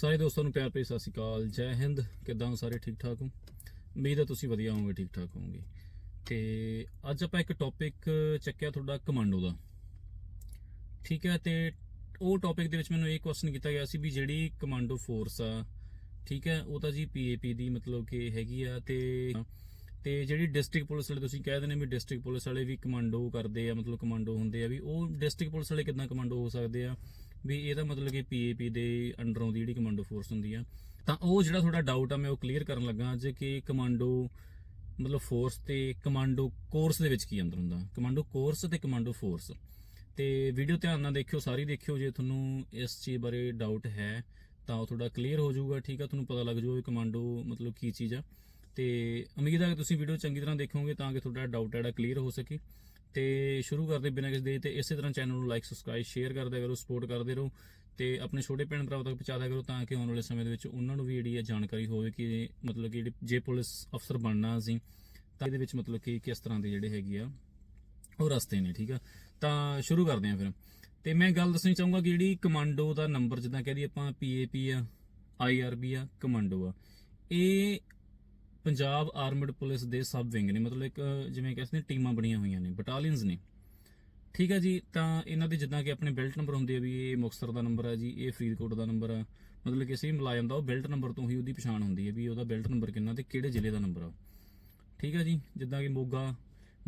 ਸਾਰੇ ਦੋਸਤਾਂ ਨੂੰ ਪਿਆਰ ਭਰੀ ਸਤਿ ਸ਼੍ਰੀ ਅਕਾਲ, ਜੈ ਹਿੰਦ। ਕਿੱਦਾਂ ਹੋ ਸਾਰੇ ਠੀਕ ਠਾਕ ਹੋ? ਉਮੀਦ ਹੈ ਤੁਸੀਂ ਵਧੀਆ ਹੋਵੋਗੇ, ਠੀਕ ਠਾਕ ਹੋਵੋਗੇ। ਤੇ ਅੱਜ ਆਪਾਂ ਇੱਕ ਟੌਪਿਕ ਚੱਕਿਆ ਤੁਹਾਡਾ ਕਮਾਂਡੋ ਦਾ। ਠੀਕ ਹੈ, ਤੇ ਉਹ ਟੌਪਿਕ ਦੇ ਵਿੱਚ ਮੈਨੂੰ ਇਹ ਕੁਐਸਚਨ ਕੀਤਾ ਗਿਆ ਸੀ ਵੀ ਜਿਹੜੀ ਕਮਾਂਡੋ ਫੋਰਸ ਆ, ਠੀਕ ਹੈ, ਉਹ ਤਾਂ ਜੀ ਪੀਏਪੀ ਦੀ ਮਤਲਬ ਕਿ ਹੈਗੀ ਆ, ਤੇ ਤੇ ਜਿਹੜੀ ਡਿਸਟ੍ਰਿਕਟ ਪੁਲਿਸ ਵਾਲੇ ਤੁਸੀਂ ਕਹਿ ਦਿੰਦੇ ਵੀ ਡਿਸਟ੍ਰਿਕਟ ਪੁਲਿਸ ਵਾਲੇ ਵੀ ਕਮਾਂਡੋ ਕਰਦੇ ਆ, ਮਤਲਬ ਕਮਾਂਡੋ ਹੁੰਦੇ ਆ, ਵੀ ਉਹ ਡਿਸਟ੍ਰਿਕਟ ਪੁਲਿਸ ਵਾਲੇ ਕਿਦਾਂ ਕਮਾਂਡੋ ਹੋ ਸਕਦੇ ਆ? ਵੀ ਇਹਦਾ ਮਤਲਬ ਕਿ ਪੀਏਪੀ ਦੇ ਅੰਡਰ ਆਉਂਦੀ ਜਿਹੜੀ ਕਮਾਂਡੋ ਫੋਰਸ ਹੁੰਦੀ ਆ। ਤਾਂ ਉਹ ਜਿਹੜਾ ਤੁਹਾਡਾ ਡਾਊਟ ਆ, ਮੈਂ ਉਹ ਕਲੀਅਰ ਕਰਨ ਲੱਗਾ ਅੱਜ ਕਿ ਕਮਾਂਡੋ ਮਤਲਬ ਫੋਰਸ ਤੇ ਕਮਾਂਡੋ ਕੋਰਸ ਦੇ ਵਿੱਚ ਕੀ ਅੰਦਰ ਹੁੰਦਾ? ਕਮਾਂਡੋ ਕੋਰਸ ਤੇ ਕਮਾਂਡੋ ਫੋਰਸ ਤੇ ਵੀਡੀਓ ਧਿਆਨ ਨਾਲ ਦੇਖਿਓ, ਸਾਰੀ ਦੇਖਿਓ, ਜੇ ਤੁਹਾਨੂੰ ਇਸ ਚੀਜ਼ ਬਾਰੇ ਡਾਊਟ ਹੈ, ਤਾਂ ਉਹ ਤੁਹਾਡਾ ਕਲੀਅਰ ਹੋ ਜਾਊਗਾ, ਠੀਕ ਆ? ਤੁਹਾਨੂੰ ਪਤਾ ਲੱਗ ਜਾਊਗਾ ਕਮਾਂਡੋ ਮਤਲਬ ਕੀ ਚੀਜ਼ ਆ। ਤੇ ਉਮੀਦ ਆ ਕਿ ਤੁਸੀਂ ਵੀਡੀਓ ਚੰਗੀ ਤਰ੍ਹਾਂ ਦੇਖੋਗੇ, ਤਾਂ ਕਿ ਤੁਹਾਡਾ ਡਾਊਟ ਜਿਹੜਾ ਕਲੀਅਰ ਹੋ ਸਕੇ। ਤੇ ਸ਼ੁਰੂ ਕਰਦੇ ਬਿਨਾਂ ਕਿਸੇ ਦੇ ਤੇ ਇਸੇ ਤਰ੍ਹਾਂ ਚੈਨਲ ਨੂੰ ਲਾਈਕ ਸਬਸਕ੍ਰਾਈਬ ਸ਼ੇਅਰ ਕਰਦੇ ਕਰੋ ਸਪੋਰਟ ਕਰਦੇ ਰਹੋ ਤੇ ਆਪਣੇ ਛੋਟੇ ਭੈਣ ਭਰਾਵਾਂ ਤੱਕ ਪਹੁੰਚਾ ਕਰੋ ਤਾਂ ਕਿ ਆਉਣ ਵਾਲੇ ਸਮੇਂ ਦੇ ਵਿੱਚ ਉਹਨਾਂ ਨੂੰ ਵੀ ਜਿਹੜੀ ਹੈ ਜਾਣਕਾਰੀ ਹੋਵੇ ਕਿ ਮਤਲਬ ਕਿ ਜਿਹੜੀ ਜੇ ਪੁਲਿਸ ਅਫਸਰ ਬਣਨਾ ਅਸੀਂ, ਤਾਂ ਇਹਦੇ ਵਿੱਚ ਮਤਲਬ ਕਿ ਕਿਸ ਤਰ੍ਹਾਂ ਦੇ ਜਿਹੜੇ ਹੈਗੇ ਆ, ਉਹ ਰਸਤੇ ਨੇ, ਠੀਕ ਆ? ਤਾਂ ਸ਼ੁਰੂ ਕਰਦੇ ਹਾਂ ਫਿਰ। ਤੇ ਮੈਂ ਗੱਲ ਦੱਸਣੀ ਚਾਹੂੰਗਾ ਕਿ ਜਿਹੜੀ ਕਮਾਂਡੋ ਦਾ ਨੰਬਰ ਜਿੱਦਾਂ ਕਹਦੀ ਆਪਾਂ ਪੀਏਪੀ ਆ ਆਈਆਰਬੀ ਆ, ਕਮਾਂਡੋ ਆ, ਇਹ ਪੰਜਾਬ ਆਰਮਡ ਪੁਲਿਸ ਦੇ ਸਬ ਵਿੰਗ ਨੇ, ਮਤਲਬ ਇੱਕ, ਜਿਵੇਂ ਕਹਿੰਦੇ ਨੇ ਟੀਮਾਂ ਬਣੀਆਂ ਹੋਈਆਂ ਨੇ ਬਟਾਲੀਅਨਸ ਨੇ। ਠੀਕ ਹੈ ਜੀ, ਤਾਂ ਇਹਨਾਂ ਦੇ ਜਿੱਦਾਂ ਕਿ ਆਪਣੇ ਬੈਲਟ ਨੰਬਰ ਹੁੰਦੇ ਆ ਵੀ ਇਹ ਮੁਕਤਸਰ ਦਾ ਨੰਬਰ ਆ ਜੀ, ਇਹ ਫਰੀਦਕੋਟ ਦਾ ਨੰਬਰ ਆ। ਮਤਲਬ ਕਿਸੇ ਵੀ ਮੁਲਾਜ਼ਮ ਦਾ ਉਹ ਬੈਲਟ ਨੰਬਰ ਤੋਂ ਹੀ ਉਹਦੀ ਪਛਾਣ ਹੁੰਦੀ ਹੈ ਵੀ ਉਹਦਾ ਬੈਲਟ ਨੰਬਰ ਕਿੰਨਾ ਤੇ ਕਿਹੜੇ ਜ਼ਿਲ੍ਹੇ ਦਾ ਨੰਬਰ ਆ। ਠੀਕ ਹੈ ਜੀ, ਜਿੱਦਾਂ ਕਿ ਮੋਗਾ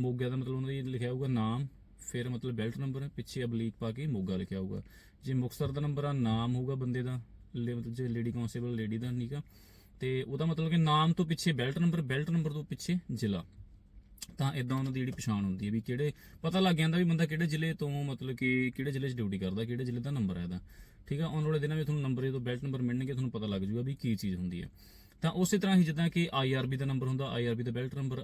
ਮੋਗਾ ਦਾ ਮਤਲਬ ਉਹਨਾਂ ਦੀ ਲਿਖਿਆ ਹੋਊਗਾ ਨਾਮ, ਫਿਰ ਮਤਲਬ ਬੈਲਟ ਨੰਬਰ ਪਿੱਛੇ ਅਬਲੀਕ ਪਾ ਕੇ ਮੋਗਾ ਲਿਖਿਆ ਹੋਊਗਾ। ਜੇ ਮੁਕਤਸਰ ਦਾ ਨੰਬਰ ਆ, ਨਾਮ ਹੋਊਗਾ ਬੰਦੇ ਦਾ, ਲੇ- ਮਤਲਬ ਜੇ ਲੇਡੀ ਕਾਂਸਟੇਬਲ ਲੇਡੀ ਦਾ, ਠੀਕ ਆ। ਤੇ ਉਹਦਾ ਮਤਲਬ ਕਿ ਨਾਮ ਤੋਂ ਪਿੱਛੇ ਬੈਲਟ ਨੰਬਰ ਬੈਲਟ ਨੰਬਰ ਤੋਂ ਪਿੱਛੇ ਜ਼ਿਲ੍ਹਾ। ਤਾਂ ਇਦਾਂ ਉਹਨਾਂ ਦੀ ਜਿਹੜੀ ਪਛਾਣ ਹੁੰਦੀ ਹੈ ਵੀ ਕਿਹੜੇ, ਪਤਾ ਲੱਗ ਜਾਂਦਾ ਵੀ ਬੰਦਾ ਕਿਹੜੇ ਜ਼ਿਲ੍ਹੇ ਤੋਂ ਮਤਲਬ ਕਿ ਕਿਹੜੇ ਜ਼ਿਲ੍ਹੇ 'ਚ ਡਿਊਟੀ ਕਰਦਾ, ਕਿਹੜੇ ਜ਼ਿਲ੍ਹੇ ਦਾ ਨੰਬਰ ਹੈ ਇਹਦਾ। ਠੀਕ ਆ, ਆਉਣ ਵਾਲੇ ਦਿਨਾਂ ਵਿੱਚ ਤੁਹਾਨੂੰ ਨੰਬਰ ਜਦੋਂ ਬੈਲਟ ਨੰਬਰ ਮਿਲਣਗੇ, ਤੁਹਾਨੂੰ ਪਤਾ ਲੱਗ ਜੂਗਾ ਵੀ ਕੀ ਚੀਜ਼ ਹੁੰਦੀ ਹੈ। ਤਾਂ ਉਸੇ ਤਰ੍ਹਾਂ ਹੀ ਜਿੱਦਾਂ ਕਿ ਆਈਆਰਬੀ ਦਾ ਨੰਬਰ ਹੁੰਦਾ ਆਈਆਰਬੀ ਦਾ ਬੈਲਟ ਨੰਬਰ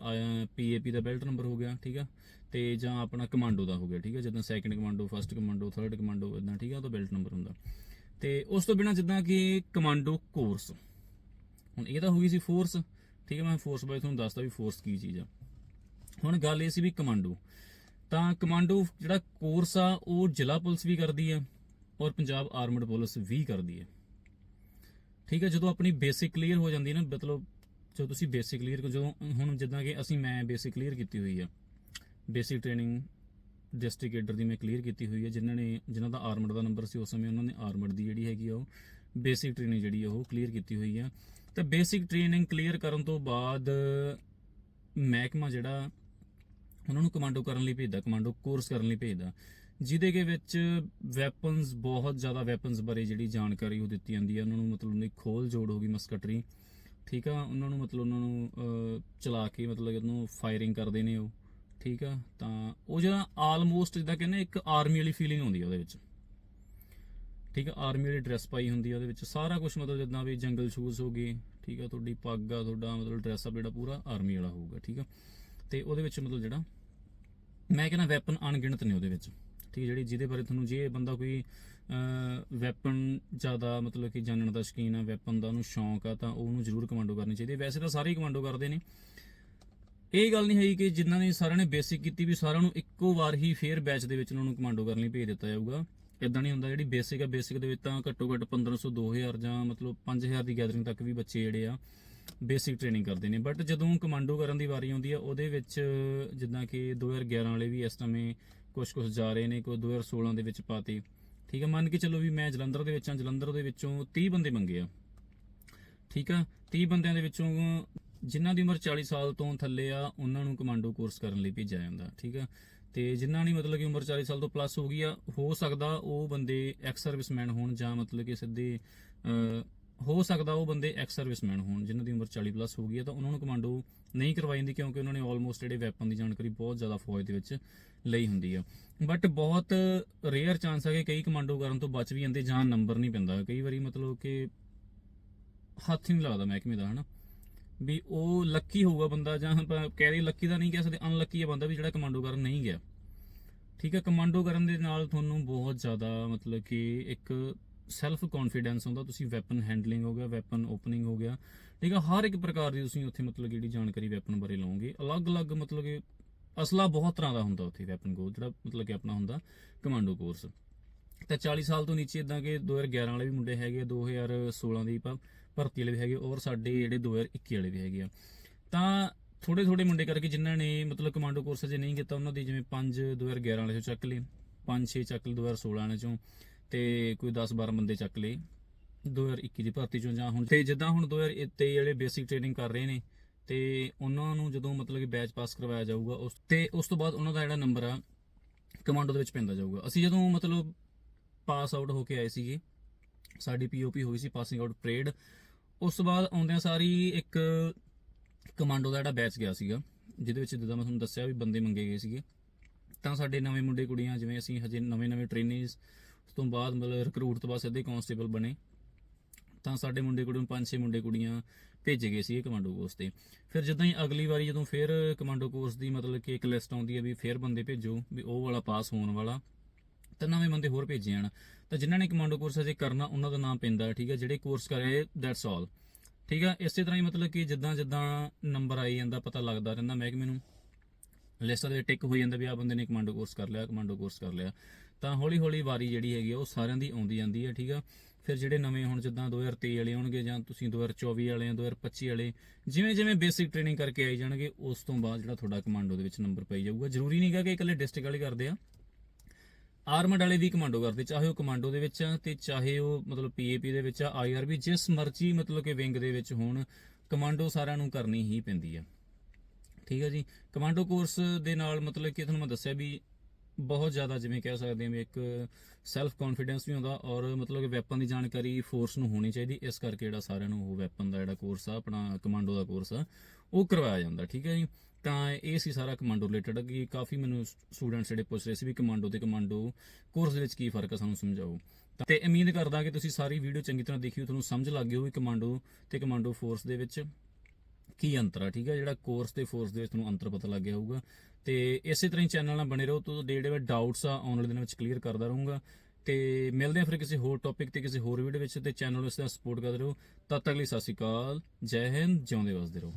ਪੀਏਪੀ ਦਾ ਬੈਲਟ ਨੰਬਰ ਹੋ ਗਿਆ, ਠੀਕ ਆ। ਤੇ ਜਾਂ ਆਪਣਾ ਕਮਾਂਡੋ ਦਾ ਹੋ ਗਿਆ, ਠੀਕ ਆ, ਜਿੱਦਾਂ second commando first commando third commando ਇਦਾਂ ਠੀਕ ਆ, ਉਹਦਾ ਬੈਲਟ ਨੰਬਰ ਹੁੰਦਾ। ਤੇ ਉਸ ਤੋਂ ਬਿਨਾ ਜਿੱਦਾਂ ਕਿ ਕਮਾਂਡੋ ਕੋਰਸ ਹੁਣ ਇਹ ਤਾਂ ਹੋ ਗਈ ਸੀ ਫੋਰਸ ਠੀਕ ਹੈ, ਮੈਂ ਫੋਰਸ ਬਾਰੇ ਤੁਹਾਨੂੰ ਦੱਸਦਾ ਵੀ ਫੋਰਸ ਕੀ ਚੀਜ਼ ਆ। ਹੁਣ ਗੱਲ ਇਹ ਸੀ ਵੀ ਕਮਾਂਡੋ ਤਾਂ ਕਮਾਂਡੋ ਜਿਹੜਾ ਕੋਰਸ ਆ, ਉਹ ਜ਼ਿਲ੍ਹਾ ਪੁਲਿਸ ਵੀ ਕਰਦੀ ਹੈ ਔਰ ਪੰਜਾਬ ਆਰਮਡ ਪੁਲਿਸ ਵੀ ਕਰਦੀ ਹੈ ਠੀਕ ਹੈ, ਜਦੋਂ ਆਪਣੀ ਬੇਸਿਕ ਕਲੀਅਰ ਹੋ ਜਾਂਦੀ ਹੈ ਨਾ, ਮਤਲਬ ਜਦੋਂ ਤੁਸੀਂ ਬੇਸਿਕ ਕਲੀਅਰ ਜਦੋਂ ਹੁਣ ਜਿੱਦਾਂ ਕਿ ਅਸੀਂ ਮੈਂ ਬੇਸਿਕ ਕਲੀਅਰ ਕੀਤੀ ਹੋਈ ਆ। ਬੇਸਿਕ ਟ੍ਰੇਨਿੰਗ ਡਿਸਟ੍ਰਿਕਟ ਏਡਰ ਦੀ ਮੈਂ ਕਲੀਅਰ ਕੀਤੀ ਹੋਈ ਹੈ ਜਿਨ੍ਹਾਂ ਨੇ ਜਿਨ੍ਹਾਂ ਦਾ ਆਰਮਡ ਦਾ ਨੰਬਰ ਸੀ, ਉਸ ਸਮੇਂ ਉਹਨਾਂ ਨੇ ਆਰਮਡ ਦੀ ਜਿਹੜੀ ਹੈਗੀ ਆ ਉਹ ਬੇਸਿਕ ਟ੍ਰੇਨਿੰਗ ਜਿਹੜੀ ਆ ਉਹ ਕਲੀਅਰ ਕੀਤੀ ਹੋਈ ਆ। ਤਾਂ ਬੇਸਿਕ ਟ੍ਰੇਨਿੰਗ ਕਲੀਅਰ ਕਰਨ ਤੋਂ ਬਾਅਦ ਮਹਿਕਮਾ ਜਿਹੜਾ ਉਹਨਾਂ ਨੂੰ ਕਮਾਂਡੋ ਕਰਨ ਲਈ ਭੇਜਦਾ ਕਮਾਂਡੋ ਕੋਰਸ ਕਰਨ ਲਈ ਭੇਜਦਾ, ਜਿਹਦੇ ਕੇ ਵਿੱਚ ਵੈਪਨਸ ਬਹੁਤ ਜ਼ਿਆਦਾ ਵੈਪਨਸ ਬਾਰੇ ਜਿਹੜੀ ਜਾਣਕਾਰੀ ਉਹ ਦਿੱਤੀ ਜਾਂਦੀ ਹੈ। ਉਹਨਾਂ ਨੂੰ ਮਤਲਬ ਉਹਦੀ ਖੋਲ ਜੋੜ ਹੋ ਗਈ ਮਸਕਟਰੀ, ਠੀਕ ਆ? ਉਹਨਾਂ ਨੂੰ ਮਤਲਬ ਉਹਨਾਂ ਨੂੰ ਚਲਾ ਕੇ ਮਤਲਬ ਉਹਨੂੰ ਫਾਇਰਿੰਗ ਕਰਦੇ ਨੇ ਉਹ, ਠੀਕ ਆ? ਤਾਂ ਉਹ ਜਿਹੜਾ ਆਲਮੋਸਟ ਜਿੱਦਾਂ ਕਹਿੰਦੇ ਇੱਕ ਆਰਮੀ ਵਾਲੀ ਫੀਲਿੰਗ ਆਉਂਦੀ ਆ ਉਹਦੇ ਵਿੱਚ। ਠੀਕ ਆ ਆਰਮੀ ਵਾਲੀ ਡਰੈਸ ਪਾਈ ਹੁੰਦੀ ਆ ਉਹਦੇ ਵਿੱਚ। ਸਾਰਾ ਕੁਝ ਮਤਲਬ ਜਿੱਦਾਂ ਵੀ ਜੰਗਲ ਸ਼ੂਜ਼ ਹੋ ਗਏ, ਠੀਕ ਆ, ਤੁਹਾਡੀ ਪੱਗ ਆ, ਤੁਹਾਡਾ ਮਤਲਬ ਡਰੈਸ ਅਪ ਜਿਹੜਾ ਪੂਰਾ ਆਰਮੀ ਵਾਲਾ ਹੋਊਗਾ, ਠੀਕ ਆ। ਤੇ ਉਹਦੇ ਵਿੱਚ ਮਤਲਬ ਜਿਹੜਾ, ਮੈਂ ਕਹਿੰਦਾ ਵੈਪਨ ਅਣਗਿਣਤ ਨੇ ਉਹਦੇ ਵਿੱਚ। ਠੀਕ ਹੈ ਜਿਹੜੀ ਜਿਹਦੇ ਬਾਰੇ ਤੁਹਾਨੂੰ ਜੇ ਬੰਦਾ ਕੋਈ ਵੈਪਨ ਜ਼ਿਆਦਾ ਮਤਲਬ ਕਿ ਜਾਣਨ ਦਾ ਸ਼ੌਕੀਨ ਆ ਵੈਪਨ ਦਾ ਉਹਨੂੰ ਸ਼ੌਂਕ ਆ, ਤਾਂ ਉਹਨੂੰ ਜ਼ਰੂਰ ਕਮਾਂਡੋ ਕਰਨੀ ਚਾਹੀਦੀ ਹੈ। ਵੈਸੇ ਤਾਂ ਸਾਰੇ ਹੀ ਕਮਾਂਡੋ ਕਰਦੇ ਨੇ। ਇਹ ਗੱਲ ਨਹੀਂ ਹੈ ਕਿ ਜਿਨ੍ਹਾਂ ਨੇ ਸਾਰਿਆਂ ਨੇ ਬੇਸਿਕ ਕੀਤੀ ਵੀ ਸਾਰਿਆਂ ਨੂੰ ਇੱਕੋ ਵਾਰ ਹੀ ਫੇਰ ਬੈਚ ਦੇ ਵਿੱਚ ਉਹਨਾਂ ਨੂੰ ਕਮਾਂਡੋ ਕਰਨ ਲਈ ਭੇਜ ਦਿੱਤਾ ਜਾਊਗਾ। ਇਦਾਂ ਨਹੀਂ ਹੁੰਦਾ, ਜਿਹੜੀ ਬੇਸਿਕ ਆ ਬੇਸਿਕ ਦੇ ਵਿੱਚ ਤਾਂ ਘੱਟੋ ਘੱਟ 1500 2000 ਜਾਂ ਮਤਲਬ 5000 ਦੀ ਗੈਦਰਿੰਗ ਤੱਕ ਵੀ ਬੱਚੇ ਜਿਹੜੇ ਆ ਬੇਸਿਕ ਟ੍ਰੇਨਿੰਗ ਕਰਦੇ ਨੇ। ਬਟ ਜਦੋਂ ਕਮਾਂਡੋ ਕਰਨ ਦੀ ਵਾਰੀ ਆਉਂਦੀ ਆ, ਉਹਦੇ ਵਿੱਚ ਜਿੱਦਾਂ ਕਿ 2011 ਵਾਲੇ ਵੀ ਇਸ ਸਮੇਂ ਕੁਝ ਕੁਝ ਜਾ ਰਹੇ ਨੇ, ਕੋਈ 2016 ਦੇ ਵਿੱਚ ਪਾਤੇ ਠੀਕ ਆ, ਮੰਨ ਕੇ ਚੱਲੋ ਵੀ ਮੈਂ ਜਲੰਧਰ ਦੇ ਵਿੱਚ ਆ, ਜਲੰਧਰ ਦੇ ਵਿੱਚੋਂ 30 ਬੰਦੇ ਮੰਗੇ ਆ। ਠੀਕ ਆ 30 ਬੰਦਿਆਂ ਦੇ ਵਿੱਚੋਂ ਜਿਨ੍ਹਾਂ ਦੀ ਉਮਰ 40 ਸਾਲ ਤੋਂ ਥੱਲੇ ਆ, ਉਹਨਾਂ ਨੂੰ ਕਮਾਂਡੋ ਕੋਰਸ ਕਰਨ ਲਈ ਭੇਜਿਆ ਜਾਂਦਾ। ਠੀਕ ਆ ਤੇ ਜਿਨ੍ਹਾਂ ਦੀ ਮਤਲਬ ਕਿ ਉਮਰ 40 ਸਾਲ ਤੋਂ ਪਲੱਸ ਹੋ ਗਈ ਆ, ਹੋ ਸਕਦਾ ਉਹ ਬੰਦੇ ਐਕਸ ਸਰਵਿਸਮੈਨ ਹੋਣ ਜਾਂ ਮਤਲਬ ਕਿ ਸਿੱਧੇ ਹੋ ਸਕਦਾ ਉਹ ਬੰਦੇ ਐਕਸ ਸਰਵਿਸਮੈਨ ਹੋਣ, ਜਿਨ੍ਹਾਂ ਦੀ ਉਮਰ 40 ਪਲੱਸ ਹੋ ਗਈ ਆ, ਤਾਂ ਉਹਨਾਂ ਨੂੰ ਕਮਾਂਡੋ ਨਹੀਂ ਕਰਵਾਈ ਜਾਂਦੀ ਕਿਉਂਕਿ ਉਹਨਾਂ ਨੇ ਆਲਮੋਸਟ ਜਿਹੜੇ ਵੈਪਨ ਦੀ ਜਾਣਕਾਰੀ ਬਹੁਤ ਜ਼ਿਆਦਾ ਫੌਜ ਦੇ ਵਿੱਚ ਲਈ ਹੁੰਦੀ ਆ। ਬਟ ਬਹੁਤ ਰੇਅਰ ਚਾਂਸ ਹੈ ਕਿ ਕਈ ਕਮਾਂਡੋ ਕਰਨ ਤੋਂ ਬਚ ਵੀ ਜਾਂਦੇ ਜਾਂ ਨੰਬਰ ਨਹੀਂ ਪੈਂਦਾ। ਕਈ ਵਾਰੀ ਮਤਲਬ ਕਿ ਹੱਥ ਹੀ ਨਹੀਂ ਲੱਗਦਾ ਮਹਿਕਮੇ ਦਾ, ਹਨਾ? ਵੀ ਉਹ ਲੱਕੀ ਹੋਊਗਾ ਬੰਦਾ ਜਾਂ ਆਪਾਂ ਕਹਿ ਰਹੀ ਲੱਕੀ ਦਾ ਨਹੀਂ ਕਹਿ ਸਕਦੇ ਅਨਲੱਕੀ ਹੈ ਬੰਦਾ ਵੀ ਜਿਹੜਾ ਕਮਾਂਡੋ ਕਰਨ ਨਹੀਂ ਗਿਆ। ਠੀਕ ਹੈ ਕਮਾਂਡੋ ਕਰਨ ਦੇ ਨਾਲ ਤੁਹਾਨੂੰ ਬਹੁਤ ਜ਼ਿਆਦਾ ਮਤਲਬ ਕਿ ਇੱਕ ਸੈਲਫ ਕੌਨਫੀਡੈਂਸ ਹੁੰਦਾ ਤੁਸੀਂ ਵੈਪਨ ਹੈਂਡਲਿੰਗ ਹੋ ਗਿਆ ਵੈਪਨ ਓਪਨਿੰਗ ਹੋ ਗਿਆ। ਠੀਕ ਹੈ ਹਰ ਇੱਕ ਪ੍ਰਕਾਰ ਦੀ ਤੁਸੀਂ ਉੱਥੇ ਮਤਲਬ ਜਿਹੜੀ ਜਾਣਕਾਰੀ ਵੈਪਨ ਬਾਰੇ ਲਓਗੇ। ਅਲੱਗ-ਅਲੱਗ ਮਤਲਬ ਕਿ ਅਸਲਾ ਬਹੁਤ ਤਰ੍ਹਾਂ ਦਾ ਹੁੰਦਾ ਉੱਥੇ ਵੈਪਨ ਕੋ ਜਿਹੜਾ ਮਤਲਬ ਕਿ ਆਪਣਾ ਹੁੰਦਾ ਕਮਾਂਡੋ ਕੋਰਸ ਤਾਂ 40 ਸਾਲ ਤੋਂ ਨੀਚੇ ਇਦਾਂ ਕਿ 2011 ਵਾਲੇ ਵੀ ਮੁੰਡੇ ਹੈਗੇ ਆ, 2016 ਦੀ ਭ- ਭਰਤੀ ਵਾਲੇ ਵੀ ਹੈਗੇ ਔਰ ਸਾਡੇ ਜਿਹੜੇ 2021 ਵਾਲੇ ਵੀ ਹੈਗੇ ਆ। ਤਾਂ ਥੋੜੇ ਥੋੜੇ ਮੁੰਡੇ ਕਰਕੇ ਜਿਨ੍ਹਾਂ ਨੇ ਮਤਲਬ ਕਮਾਂਡੋ ਕੋਰਸ ਅਜੇ ਨਹੀਂ ਕੀਤਾ, ਉਹਨਾਂ ਦੀ ਜਿਵੇਂ 5 2011 ਵਾਲੇ ਚੋਂ ਚੱਕ ਲਏ 5 6 ਚੱਕ ਲਏ 2016 ਵਾਲੇ ਚੋਂ, ਤੇ ਕੋਈ 10 12 ਬੰਦੇ ਚੱਕ ਲਏ 2021 ਦੀ ਭਰਤੀ ਚੋਂ, ਜਾਂ ਹੁਣ ਤੇ ਜਿੱਦਾਂ ਹੁਣ 2023 ਵਾਲੇ ਬੇਸਿਕ ਟ੍ਰੇਨਿੰਗ ਕਰ ਰਹੇ ਨੇ, ਤੇ ਉਹਨਾਂ ਨੂੰ ਜਦੋਂ ਮਤਲਬ ਕਿ ਬੈਚ ਪਾਸ ਕਰਵਾਇਆ ਜਾਊਗਾ, ਉਸ ਤੇ ਉਸ ਤੋਂ ਬਾਅਦ ਉਹਨਾਂ ਦਾ ਜਿਹੜਾ ਨੰਬਰ ਆ ਕਮਾਂਡੋ ਦੇ ਵਿੱਚ ਪੈਂਦਾ ਜਾਊਗਾ। ਅਸੀਂ ਜਦੋਂ ਮਤਲਬ ਪਾਸ ਆਊਟ ਹੋ ਕੇ ਆਏ ਸੀਗੇ, ਸਾਡੀ ਪੀਓਪੀ ਹੋਈ ਸੀ ਪਾਸਿੰਗ ਆਊਟ ਪਰੇਡ ਉਸ ਤੋਂ ਬਾਅਦ ਆਉਂਦਿਆਂ ਸਾਰੀ ਇੱਕ ਕਮਾਂਡੋ ਦਾ ਜਿਹੜਾ ਬੈਚ ਗਿਆ ਸੀਗਾ, ਜਿਹਦੇ ਵਿੱਚ ਜਿੱਦਾਂ ਮੈਂ ਤੁਹਾਨੂੰ ਦੱਸਿਆ ਵੀ ਬੰਦੇ ਮੰਗੇ ਗਏ ਸੀਗੇ। ਤਾਂ ਸਾਡੇ ਨਵੇਂ ਮੁੰਡੇ ਕੁੜੀਆਂ, ਜਿਵੇਂ ਅਸੀਂ ਹਜੇ ਨਵੇਂ ਨਵੇਂ ਟ੍ਰੇਨਿਸ ਉਸ ਤੋਂ ਬਾਅਦ ਮਤਲਬ ਰਿਕਰੂਟ ਤੋਂ ਬਾਅਦ ਸਿੱਧੇ ਕਾਂਸਟੇਬਲ ਬਣੇ। ਤਾਂ ਸਾਡੇ ਮੁੰਡੇ ਕੁੜੀਆਂ ਪੰਜ ਛੇ ਮੁੰਡੇ ਕੁੜੀਆਂ ਭੇਜੇ ਗਏ ਸੀਗੇ ਕਮਾਂਡੋ ਕੋਰਸ ਤੇ। ਫਿਰ ਜਿੱਦਾਂ ਹੀ ਅਗਲੀ ਵਾਰੀ ਜਦੋਂ ਫਿਰ ਕਮਾਂਡੋ ਕੋਰਸ ਦੀ ਮਤਲਬ ਕਿ ਇੱਕ ਲਿਸਟ ਆਉਂਦੀ ਹੈ ਵੀ ਫਿਰ ਬੰਦੇ ਭੇਜੋ, ਵੀ ਉਹ ਵਾਲਾ ਪਾਸ ਹੋਣ ਵਾਲਾ। ਤਾਂ ਨਵੇਂ ਬੰਦੇ ਹੋਰ ਭੇਜੇ ਜਾਣ। ਤਾਂ ਜਿਨ੍ਹਾਂ ਨੇ ਕਮਾਂਡੋ ਕੋਰਸ ਅਜੇ ਕਰਨਾ, ਉਹਨਾਂ ਦਾ ਨਾਮ ਪੈਂਦਾ, ਠੀਕ ਹੈ, ਜਿਹੜੇ ਕੋਰਸ ਕਰੇ ਦੈਟਸ ਆਲ ਠੀਕ ਹੈ, ਇਸੇ ਤਰ੍ਹਾਂ ਹੀ ਮਤਲਬ ਕਿ ਜਿੱਦਾਂ ਜਿੱਦਾਂ ਨੰਬਰ ਆਈ ਜਾਂਦਾ, ਪਤਾ ਲੱਗਦਾ ਰਹਿੰਦਾ ਮਹਿਕਮੇ ਨੂੰ। ਲਿਸਟ ਦੇ ਟਿਕ ਹੋਈ ਜਾਂਦਾ ਵੀ ਆ ਬੰਦੇ ਨੇ ਕਮਾਂਡੋ ਕੋਰਸ ਕਰ ਲਿਆ ਕਮਾਂਡੋ ਕੋਰਸ ਕਰ ਲਿਆ। ਤਾਂ ਹੌਲੀ ਹੌਲੀ ਵਾਰੀ ਜਿਹੜੀ ਹੈਗੀ ਆ, ਉਹ ਸਾਰਿਆਂ ਦੀ ਆਉਂਦੀ ਜਾਂਦੀ ਹੈ, ਠੀਕ ਆ ਫਿਰ ਜਿਹੜੇ ਨਵੇਂ ਹੁਣ, ਜਿੱਦਾਂ 2023 ਵਾਲੇ ਆਉਣਗੇ ਜਾਂ ਤੁਸੀਂ 2024 ਵਾਲੇ ਆ 2025 ਵਾਲੇ, ਜਿਵੇਂ ਜਿਵੇਂ ਬੇਸਿਕ ਟ੍ਰੇਨਿੰਗ ਕਰਕੇ ਆਈ ਜਾਣਗੇ, ਉਸ ਤੋਂ ਬਾਅਦ ਜਿਹੜਾ ਤੁਹਾਡਾ ਕਮਾਂਡੋ ਦੇ ਵਿੱਚ ਨੰਬਰ ਪਈ ਜਾਊਗਾ। ਜ਼ਰੂਰੀ ਨਹੀਂਗਾ ਕਿ ਇਕੱਲੇ ਡਿਸਟ੍ਰਿਕਟ ਵਾਲੇ ਕਰਦੇ ਆ। ਆਰਮਡ ਵਾਲੇ ਵੀ ਕਮਾਂਡੋ ਕਰਦੇ, ਚਾਹੇ ਉਹ ਕਮਾਂਡੋ ਦੇ ਵਿੱਚ ਆ ਤੇ ਚਾਹੇ ਉਹ ਮਤਲਬ ਪੀਏਪੀ ਦੇ ਵਿੱਚ ਆ ਆਈਆਰਬੀ ਜਿਸ ਮਰਜ਼ੀ ਮਤਲਬ ਕਿ ਵਿੰਗ ਦੇ ਵਿੱਚ ਹੋਣ, ਕਮਾਂਡੋ ਸਾਰਿਆਂ ਨੂੰ ਕਰਨੀ ਹੀ ਪੈਂਦੀ ਆ। ਠੀਕ ਹੈ ਜੀ? ਕਮਾਂਡੋ ਕੋਰਸ ਦੇ ਨਾਲ ਮਤਲਬ ਕਿ ਤੁਹਾਨੂੰ ਮੈਂ ਦੱਸਿਆ ਵੀ ਬਹੁਤ ਜ਼ਿਆਦਾ ਜਿਵੇਂ ਕਹਿ ਸਕਦੇ ਹਾਂ ਵੀ ਇੱਕ ਸੈਲਫ ਕੌਨਫੀਡੈਂਸ ਵੀ ਹੁੰਦਾ ਔਰ ਮਤਲਬ ਕਿ ਵੈਪਨ ਦੀ ਜਾਣਕਾਰੀ ਫੋਰਸ ਨੂੰ ਹੋਣੀ ਚਾਹੀਦੀ, ਇਸ ਕਰਕੇ ਜਿਹੜਾ ਸਾਰਿਆਂ ਨੂੰ ਉਹ ਵੈਪਨ ਦਾ ਜਿਹੜਾ ਕੋਰਸ ਆ, ਆਪਣਾ ਕਮਾਂਡੋ ਦਾ ਕੋਰਸ ਆ, ਉਹ ਕਰਵਾਇਆ ਜਾਂਦਾ। ਠੀਕ ਹੈ ਜੀ? ਤਾਂ ਇਹ ਸੀ ਸਾਰਾ ਕਮਾਂਡੋ ਰਿਲੇਟਡ ਕਿ ਕਾਫੀ ਮੈਨੂੰ ਸਟੂਡੈਂਟਸ ਜਿਹੜੇ ਪੁੱਛ ਰਹੇ ਸੀ ਵੀ ਕਮਾਂਡੋ ਤੇ ਕਮਾਂਡੋ ਕੋਰਸ ਦੇ ਵਿੱਚ ਕੀ ਫ਼ਰਕ ਆ ਸਾਨੂੰ ਸਮਝਾਓ। ਤਾਂ ਤੇ ਉਮੀਦ ਕਰਦਾ ਕਿ ਤੁਸੀਂ ਸਾਰੀ ਵੀਡੀਓ ਚੰਗੀ ਤਰ੍ਹਾਂ ਦੇਖੀ ਹੋ ਤੁਹਾਨੂੰ ਸਮਝ ਲੱਗ ਗਈ ਹੋਵੇ ਕਮਾਂਡੋ ਤੇ ਕਮਾਂਡੋ ਫੋਰਸ ਦੇ ਵਿੱਚ ਕੀ ਅੰਤਰ ਆ, ਠੀਕ ਹੈ ਜਿਹੜਾ ਕੋਰਸ ਤੇ ਫੋਰਸ ਦੇ ਵਿੱਚ ਤੁਹਾਨੂੰ ਅੰਤਰ ਪਤਾ ਲੱਗ ਗਿਆ ਹੋਊਗਾ। ਤੇ ਇਸੇ ਤਰ੍ਹਾਂ ਹੀ ਚੈਨਲ ਨਾਲ ਬਣੇ ਰਹੋ, ਤੋਂ ਜਿਹੜੇ ਜਿਹੜੇ ਡਾਊਟਸ ਆ, ਆਉਣ ਵਾਲੇ ਦਿਨਾਂ ਵਿੱਚ ਕਲੀਅਰ ਕਰਦਾ ਰਹੂੰਗਾ। ਤੇ ਮਿਲਦੇ ਆ ਫਿਰ ਕਿਸੇ ਹੋਰ ਟੌਪਿਕ ਤੇ ਕਿਸੇ ਹੋਰ ਵੀਡੀਓ ਵਿੱਚ, ਤੇ ਚੈਨਲ ਨੂੰ ਇਸ ਤਰ੍ਹਾਂ ਸਪੋਰਟ ਕਰਦੇ ਰਹੋ। ਤਦ ਤੱਕ ਲਈ ਸਤਿ ਸ਼੍ਰੀ ਅਕਾਲ, ਜੈ ਹਿੰਦ, ਜਿਉਂਦੇ ਵਸਦੇ ਰਹੋ।